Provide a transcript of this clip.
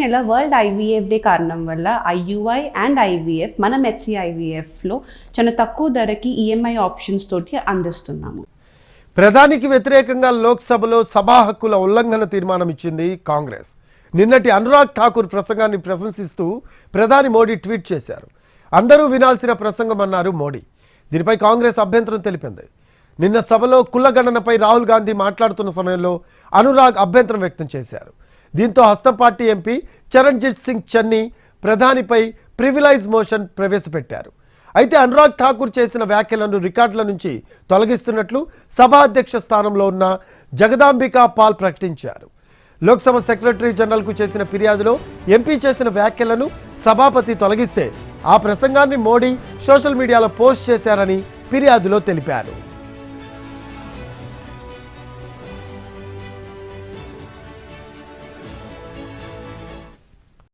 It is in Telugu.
నెల వరల్డ్ ఐవీఎఫ్ డే కారణం వల్ల ఐయుఐ అండ్ ఐవీఎఫ్ మనం హెచ్సి ఐవీఎఫ్లో చాలా తక్కువ ధరకి ఈఎంఐ ఆప్షన్స్ తోటి అందిస్తున్నాము. ప్రధానికి వ్యతిరేకంగా లోక్సభలో సభా హక్కుల ఉల్లంఘన తీర్మానం ఇచ్చింది కాంగ్రెస్. నిన్నటి అనురాగ్ ఠాకూర్ ప్రసంగాన్ని ప్రశంసిస్తూ ప్రధాని మోడీ ట్వీట్ చేశారు. అందరూ వినాల్సిన ప్రసంగం అన్నారు మోడీ. దీనిపై కాంగ్రెస్ అభ్యంతరం తెలిపింది. నిన్న సభలో కులగణనపై రాహుల్ గాంధీ మాట్లాడుతున్న సమయంలో అనురాగ్ అభ్యంతరం వ్యక్తం చేశారు. దీంతో హస్తం పార్టీ ఎంపీ చరణ్జిత్ సింగ్ చన్నీ ప్రధానిపై ప్రివిలైజ్ మోషన్ ప్రవేశపెట్టారు. అయితే అనురాగ్ ఠాకూర్ చేసిన వ్యాఖ్యలను రికార్డుల నుంచి తొలగిస్తున్నట్లు సభాధ్యక్ష స్థానంలో ఉన్న జగదాంబికా పాల్ ప్రకటించారు. లోక్సభ సెక్రటరీ జనరల్కు చేసిన ఫిర్యాదులో ఎంపీ చేసిన వ్యాఖ్యలను సభాపతి తొలగిస్తే ఆ ప్రసంగాన్ని మోడీ సోషల్ మీడియాలో పోస్ట్ చేశారని ఫిర్యాదులో తెలిపారు.